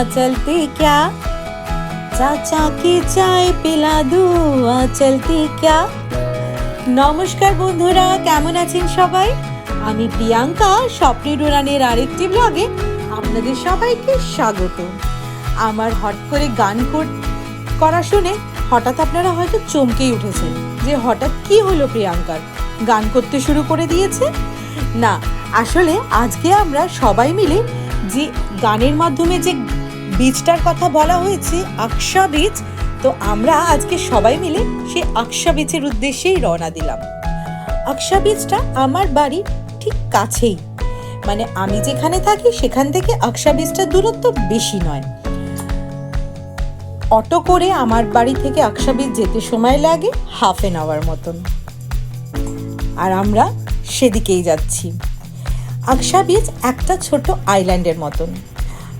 चलती क्या চাচা কি চায় পিলা দু আ চলতি ক্যা নমস্কার বন্ধুরা কেমন আছেন সবাই আমি প্রিয়াঙ্কা স্বপ্নের উড়ানের আরেকটি ব্লগে আপনাদের সবাইকে স্বাগত আমার হট করে গান কর- করা শুনে হঠাৎ আপনারা হয়তো চমকেই উঠেছেন যে হঠাৎ কি হলো প্রিয়াঙ্কার গান করতে শুরু করে দিয়েছে না আসলে আজকে আমরা সবাই মিলে যে গানের মাধ্যমে যে বীজটার কথা বলা হয়েছে আকশা বীজ। তো আমরা আজকে সবাই মিলে সেই আকশা বীজের উদ্দেশ্যেই রওনা দিলাম। আকশা বীজটা আমার বাড়ি ঠিক কাছেই। মানে আমি যেখানে থাকি, সেখান থেকে আকশা বীজটার দূরত্ব বেশি নয়। অটো করে আমার বাড়ি থেকে আকশা বীজ যেতে সময় লাগে হাফ এন আওয়ার মতন। আর আমরা সেদিকেই যাচ্ছি। আকশা বীজ একটা ছোট আইল্যান্ডের মতন।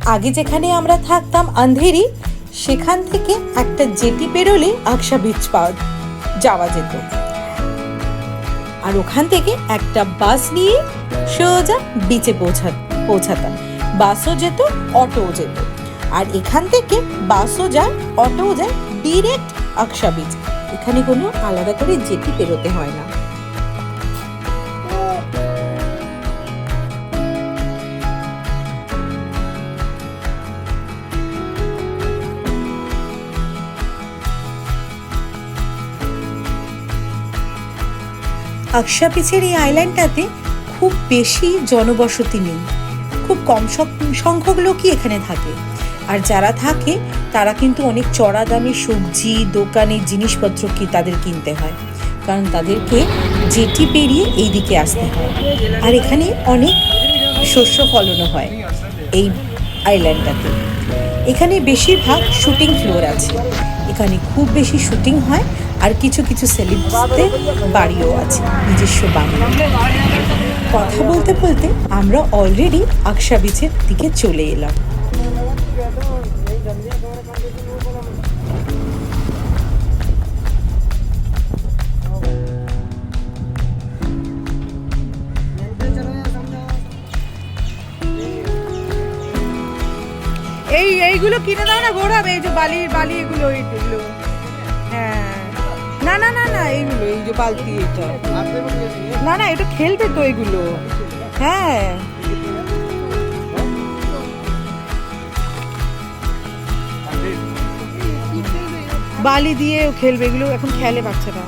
আগে যেখানে আমরা থাকতাম আন্ধেরি, সেখান থেকে একটা জেটি পেরোলে আকশা বীজ পাওয়া যাওয়া যেত। আর ওখান থেকে একটা বাস নিয়ে সোজা বিচে পৌঁছা, পৌঁছাতাম। বাসও যেত, অটোও যেত। আর এখান থেকে বাসও যায়, অটোও যায় ডিরেক্ট আকশা বিচ এখানে কোনো আলাদা করে জেটি পেরোতে হয় না। আকশা পিচের এই আইল্যান্ডটাতে খুব বেশি জনবসতি নেই। খুব কম সংখ্যক লোকই এখানে থাকে। আর যারা থাকে, তারা কিন্তু অনেক চড়া দামে সবজি, দোকানে জিনিসপত্র কি তাদের কিনতে হয়। কারণ তাদেরকে জেটি পেরিয়ে এই দিকে আসতে হয়। আর এখানে অনেক শস্য ফলনও হয় এই আইল্যান্ডটাতে। এখানে বেশিরভাগ শুটিং ফ্লোর আছে। এখানে খুব বেশি শুটিং হয় আর কিছু কিছু সেলিব্রিটিদের বাড়িও আছে, নিজস্ব বাংলা কথা বলতে বলতে আমরা অলরেডি আকশা বিচের দিকে চলে এলাম। এই, এইগুলো কিনে দাও না গৌরব এই যে বালি বালি এগুলো না না না, এইগুলো, এই যে বালতি এটা। না না, এটা খেলবে তো এগুলো। হ্যাঁ। বালি দিয়ে খেলবে, এগুলো এখন খেলে বাচ্চারা।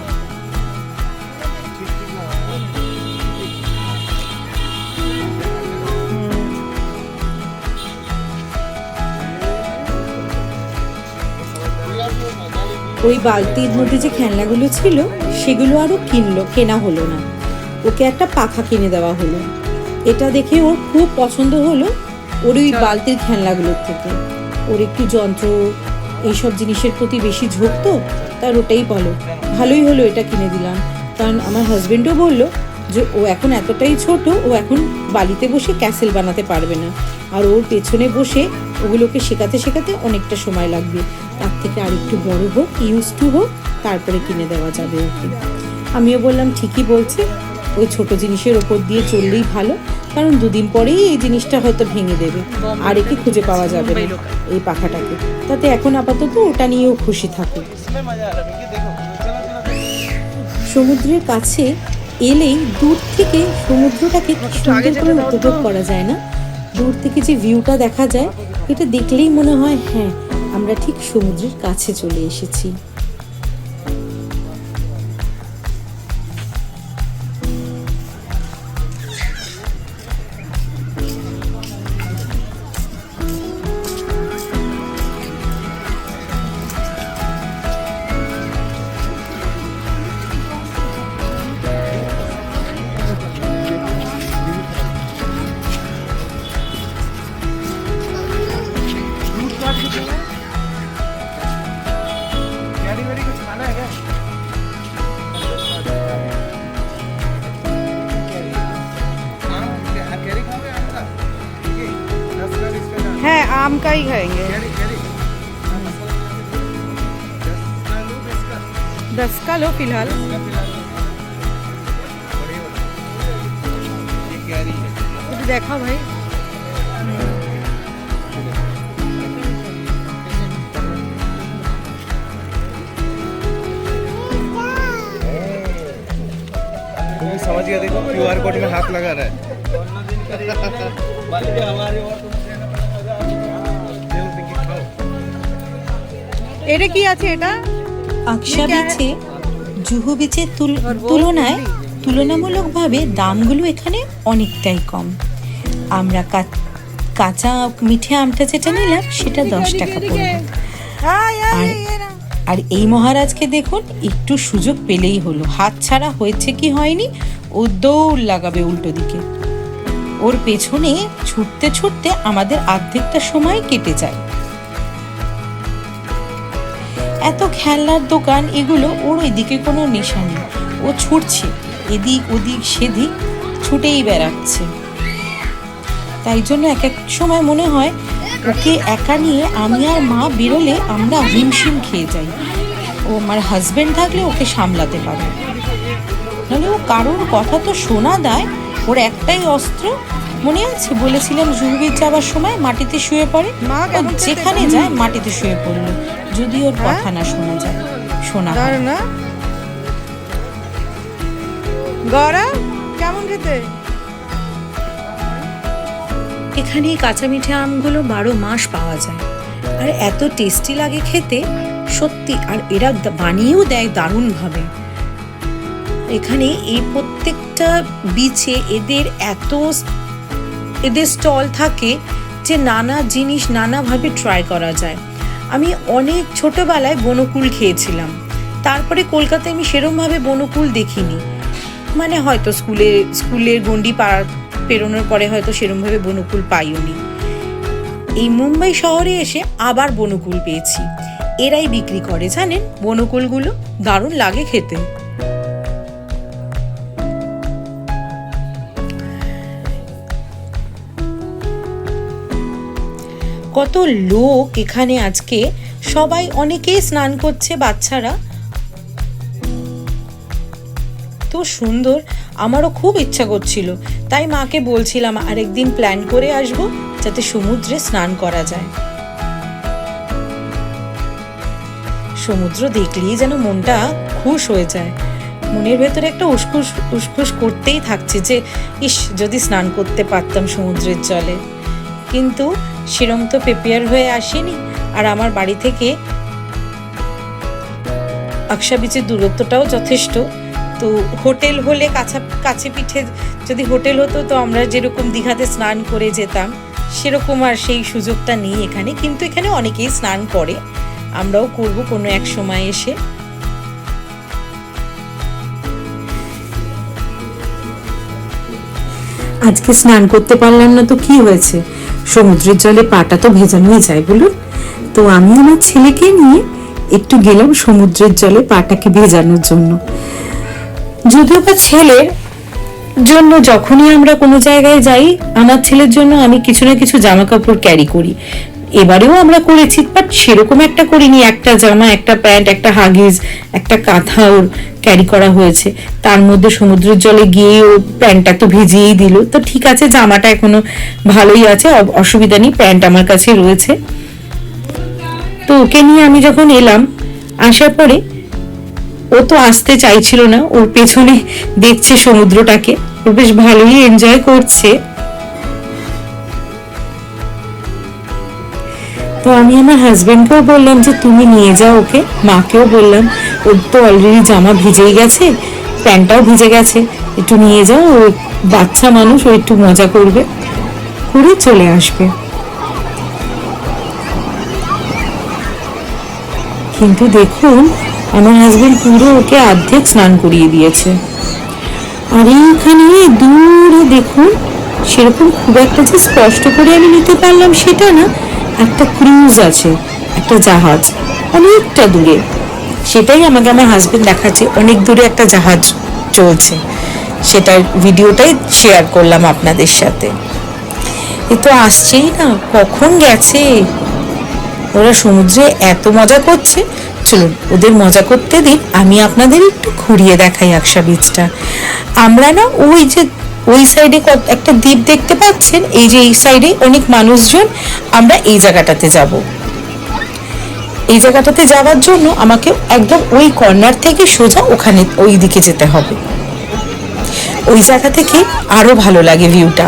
ওই বালতির মধ্যে যে খেলনাগুলো ছিল, সেগুলো আরও কিনলো, কেনা হলো না। ওকে একটা পাখা কিনে দেওয়া হলো। এটা দেখে ওর খুব পছন্দ হলো ওর ওই বালতির খেলনাগুলোর থেকে। ওর একটু যন্ত্র, এইসব জিনিসের প্রতি বেশি ঝোঁক তো, তার ওটাই বলো। ভালোই হলো এটা কিনে দিলাম। কারণ আমার হাজব্যান্ডও বলল যে ও এখন এতটাই ছোট ও এখন বালিতে বসে ক্যাসেল বানাতে পারবে না। আর ওর পেছনে বসে ওগুলোকে শেখাতে শেখাতে অনেকটা সময় লাগবে। তার থেকে আর একটু বড় হোক ইউজ টু হোক তারপরে কিনে দেওয়া যাবে ওকে আমিও বললাম ঠিকই বলছে। ওই ছোট জিনিসের ওপর দিয়ে চললেই ভালো। কারণ দুদিন পরেই এই জিনিসটা হয়তো ভেঙে দেবে। আর একে খুঁজে পাওয়া যাবে না এই পাখাটাকে। তাতে এখন আপাতত ওটা নিয়েও খুশি থাকুক। সমুদ্রের কাছে এলেই দূর থেকে সমুদ্রটাকে সুন্দর করে উপভোগ করা যায় না? দূর থেকে যে ভিউটা দেখা যায় এটা দেখলেই মনে হয় হ্যাঁ আমরা ঠিক সমুদ্রের কাছে চলে এসেছি। आम का ही खाएँगे। दस का लो फ़िलहाल। देखा भाई? समझ गया देखो क्यूआर कोड में हाथ लगा रहा है। এটা কি আছে এটা? আকশা বিচে জুহু বিচের তুল- তুলনায় তুলনামূলকভাবে দামগুলো এখানে অনেকটাই কম। আমরা কাঁচা মিঠে আমটা যেটা নিলাম সেটা দশ টাকা পড়বে। আর- আর এই মহারাজকে দেখুন একটু সুযোগ পেলেই হলো। হাত ছাড়া হয়েছে কি হয়নি ও দৌড় লাগাবে উল্টো দিকে। ওর পেছনে ছুটতে ছুটতে আমাদের অর্ধেকটা সময় কেটে যায়। এত খেলনার দোকান এগুলো ওর ওইদিকে কোনো নেশা নেই। ও ছুটছে এদিক ওদিক সেদিক ছুটেই বেড়াচ্ছে। তাই জন্য এক এক সময় মনে হয় ওকে একা নিয়ে আমি আর মা বেরোলে আমরা হিমশিম খেয়ে যাই। ও আমার হাজবেন্ড থাকলে ওকে সামলাতে পারে। নাহলে ও কারোর কথা তো শোনা দেয় ওর একটাই অস্ত্র। মনে আছে? বলেছিলাম জুহবির যাওয়ার সময় মাটিতে শুয়ে পড়ে? মা ও যেখানে যায় মাটিতে শুয়ে পড়ল। যদি ওর হ্যাঁ? কথা না শোনা যায়। শোনা হয়। না। গড়া কেমন খেতে? এখানে কাঁচা মিঠে আমগুলো বারো মাস পাওয়া যায়। আর এত টেস্টি লাগে খেতে সত্যি। আর এরা বানিয়েও দেয় দারুণভাবে। এখানে এই প্রত্যেকটা বিচে এদের এত এদের স্টল থাকে যে নানা জিনিস নানাভাবে ট্রাই করা যায়। আমি অনেক ছোটোবেলায় বনকুল খেয়েছিলাম। তারপরে কলকাতায় আমি সেরমভাবে বনকুল দেখিনি। মানে হয়তো স্কুলে, স্কুলের গণ্ডি পাড়ার পেরোনোর পরে হয়তো সেরমভাবে বনকুল পাইওনি। এই মুম্বাই শহরে এসে আবার বনকুল পেয়েছি। এরাই বিক্রি করে, জানেন? বনকুলগুলো দারুণ লাগে খেতে। কত লোক এখানে আজকে? সবাই অনেকেই স্নান করছে, বাচ্চারা। তো সুন্দর, আমারও খুব ইচ্ছা করছিল। তাই মাকে বলছিলাম, আরেকদিন প্ল্যান করে আসব, যাতে সমুদ্রে স্নান করা যায়। সমুদ্র দেখলেই যেন মনটা খুশ হয়ে যায়। মনের ভেতরে একটা উসখুস উসখুস করতেই থাকছে যে, ইস, যদি স্নান করতে পারতাম সমুদ্রের জলে। কিন্তু সেরম তো প্রিপেয়ার হয়ে আসেনি আর আমার বাড়ি থেকে আকশা বিচের দূরত্বটাও যথেষ্ট। তো হোটেল হলে কাছা কাছে পিঠে যদি হোটেল হতো তো আমরা যেরকম দীঘাতে স্নান করে যেতাম, সেরকম আর সেই সুযোগটা নেই এখানে। কিন্তু এখানে অনেকেই স্নান করে। আমরাও করব কোনো এক সময় এসে। আজকে স্নান করতে পারলাম না তো কি হয়েছে? সমুদ্রের জলে পাটা তো ভেজানোই যায় বলুন। তো আমি আমার ছেলেকে নিয়ে একটু গেলাম সমুদ্রের জলে পাটাকে ভেজানোর জন্য। যদিও বা ছেলের জন্য যখনই আমরা কোনো জায়গায় যাই, আমার ছেলের জন্য আমি কিছু না কিছু জামা কাপড় ক্যারি করি। এবারেও আমরা করেছি বাট সেরকম একটা করিনি। একটা জামা, একটা প্যান্ট, একটা হাগিজ, একটা কাঁথা ওর ক্যারি করা হয়েছে। তার মধ্যে সমুদ্রের জলে গিয়ে ও প্যান্টটা তো ভিজিয়েই দিল। তো ঠিক আছে, জামাটা এখনও ভালোই আছে অসুবিধা নেই, প্যান্ট আমার কাছে রয়েছে। তো ওকে নিয়ে আমি যখন এলাম, আসার পরে ও তো আসতে চাইছিল না, ওর পেছনে দেখছে সমুদ্রটাকে। ও বেশ ভালোই এনজয় করছে। তো আমি আমার হাজবেন্ডকেও বললাম যে, তুমি নিয়ে যাও ওকে। মাকেও বললাম, ওর তো অলরেডি জামা ভিজেই গেছে, প্যান্টটাও ভিজে গেছে, একটু নিয়ে যাও, ও বাচ্চা মানুষ, ও একটু মজা করবে। করে চলে আসবে। কিন্তু দেখুন, আমার হাজবেন্ড পুরো ওকে অর্ধেক স্নান করিয়ে দিয়েছে। আর এইখানে দূরে দেখুন, সেরকম খুব একটা যে স্পষ্ট করে আমি নিতে পারলাম সেটা না একটা ক্রুজ আছে, একটা জাহাজ, অনেকটা দূরে। সেটাই আমাকে আমার হাজবেন্ড দেখাচ্ছে, অনেক দূরে একটা জাহাজ চলছে। সেটার ভিডিওটাই শেয়ার করলাম আপনাদের সাথে। এ তো আসছেই না, কখন গেছে? ওরা সমুদ্রে এত মজা করছে। চলুন, ওদের মজা করতে দিন, আমি আপনাদের একটু ঘুরিয়ে দেখাই আকশা বীজটা আমরা না ওই যে ওই সাইডে একটা দ্বীপ দেখতে পাচ্ছেন? এই যে এই সাইডে অনেক মানুষজন, আমরা এই জায়গাটাতে যাব। এই জায়গাটাতে যাওয়ার জন্য আমাকে একদম ওই কর্নার থেকে সোজা ওখানে ওই দিকে যেতে হবে। ওই জায়গা থেকে আরও ভালো লাগে ভিউটা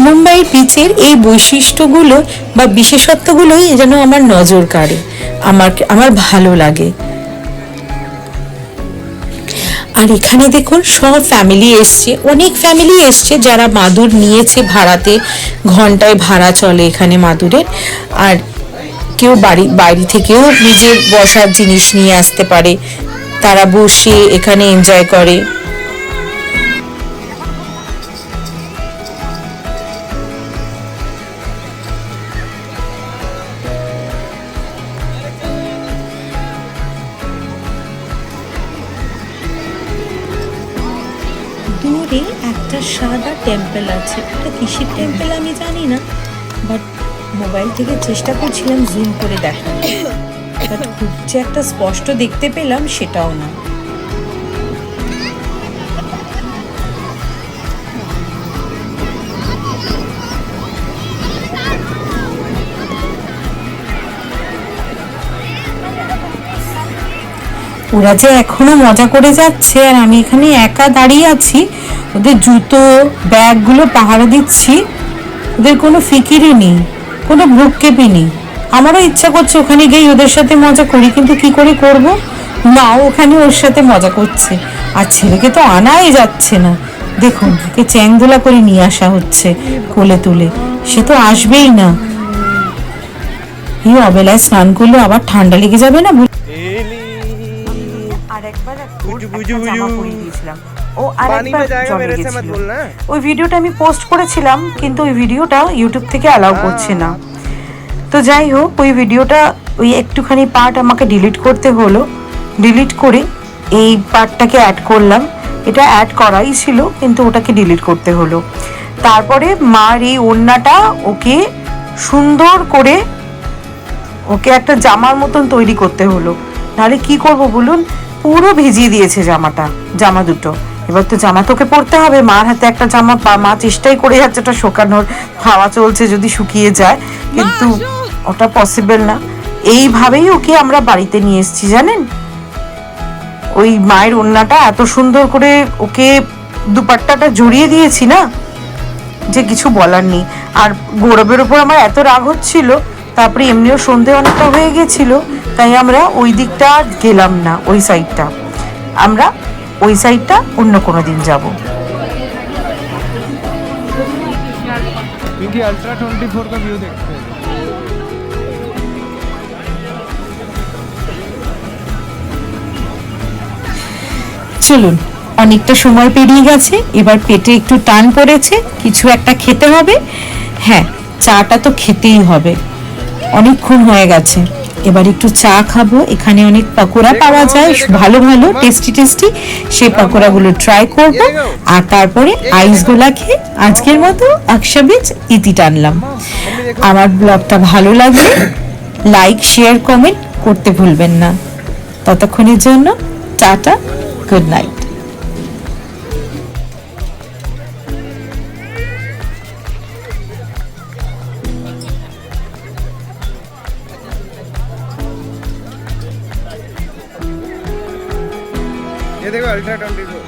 মুম্বাইয়ের বিচের এই বৈশিষ্ট্যগুলো বা বিশেষত্বগুলোই যেন আমার নজর কাড়ে। আমার আমার ভালো লাগে। আর এখানে দেখুন, সব ফ্যামিলি এসছে। অনেক ফ্যামিলি এসছে যারা মাদুর নিয়েছে ভাড়াতে। ঘন্টায় ভাড়া চলে এখানে মাদুরের। আর কেউ বাড়ি, বাইরে থেকেও নিজের বসার জিনিস নিয়ে আসতে পারে। তারা বসে এখানে এনজয় করে। দূরে একটা সাদা টেম্পল আছে। ওটা কিসের টেম্পল আমি জানি না বাট মোবাইল থেকে চেষ্টা করছিলাম জুম করে দেখার বাট খুব যে একটা স্পষ্ট দেখতে পেলাম সেটাও না। ওরা যে এখনও মজা করে যাচ্ছে আর আমি এখানে একা দাঁড়িয়ে আছি ওদের জুতো ব্যাগগুলো পাহারা দিচ্ছি। ওদের কোনো ফিকিরই নেই কোনো ভ্রুক্ষেপই নেই। আমারও ইচ্ছা করছে ওখানে গিয়ে ওদের সাথে মজা করি কিন্তু কি করে করব? না ওখানে ওর সাথে মজা করছে। আর ছেলেকে তো আনাই যাচ্ছে না। দেখুন ওকে চ্যাংদোলা করে নিয়ে আসা হচ্ছে কোলে তুলে। সে তো আসবেই না। এই অবেলায় স্নান করলে আবার ঠান্ডা লেগে যাবে না? আর একবার বুজু, বুজু, বুজু। দিয়েছিলাম। ও আরেকবার জলে গেছিল। ওই ভিডিওটা আমি পোস্ট করেছিলাম কিন্তু ওই ভিডিওটা ইউটিউব থেকে অ্যালাউ করছে না। তো যাই হোক ওই ভিডিওটা ওই একটুখানি পার্ট আমাকে ডিলিট করতে হলো। ডিলিট করে এই পার্টটাকে অ্যাড করলাম। এটা অ্যাড করাই ছিল কিন্তু ওটাকে ডিলিট করতে হলো। তারপরে মার এই ওড়নাটা ওকে সুন্দর করে ওকে একটা জামার মতন তৈরি করতে হলো। নাহলে কি করব বলুন? পুরো ভিজিয়ে দিয়েছে জামাটা জামা দুটো। এবার তো জামা তোকে পরতে হবে। মার হাতে একটা জামা পা মা চেষ্টাই করে যাচ্ছে ওটা শোকানোর। হাওয়া চলছে যদি শুকিয়ে যায়। কিন্তু ওটা পসিবল না। এইভাবেই ওকে আমরা বাড়িতে নিয়ে এসেছি জানেন? ওই মায়ের ওড়নাটা এত সুন্দর করে ওকে দুপাট্টাটা জড়িয়ে দিয়েছি না? যে কিছু বলার নেই। আর গৌরবের ওপর আমার এত রাগ হচ্ছিল তারপরে এমনিও সন্ধে অনেকটা হয়ে গেছিল তাই আমরা ওই দিকটা গেলাম না ওই সাইডটা আমরা ওই সাইডটা অন্য কোনো দিন যাব क्योंकि अल्ट्रा 24 का व्यू देखते हैं চলুন অনেকটা সময় পেরিয়ে গেছে এবার পেটে একটু টান পড়েছে কিছু একটা খেতে হবে হ্যাঁ চাটা তো খেতেই হবে অনেকক্ষণ হয়ে গেছে এবার একটু চা খাব। এখানে অনেক পাকোড়া পাওয়া যায়, ভালো ভালো টেস্টি টেস্টি সেই পাকোড়াগুলো ট্রাই করব। আর তারপরে আইস গোলা খেয়ে আজকের মতো আকশা বীজ ইতি টানলাম। আমার ব্লগটা ভালো লাগলে লাইক শেয়ার কমেন্ট করতে ভুলবেন না। ততক্ষণের জন্য tata good night ultra twenty two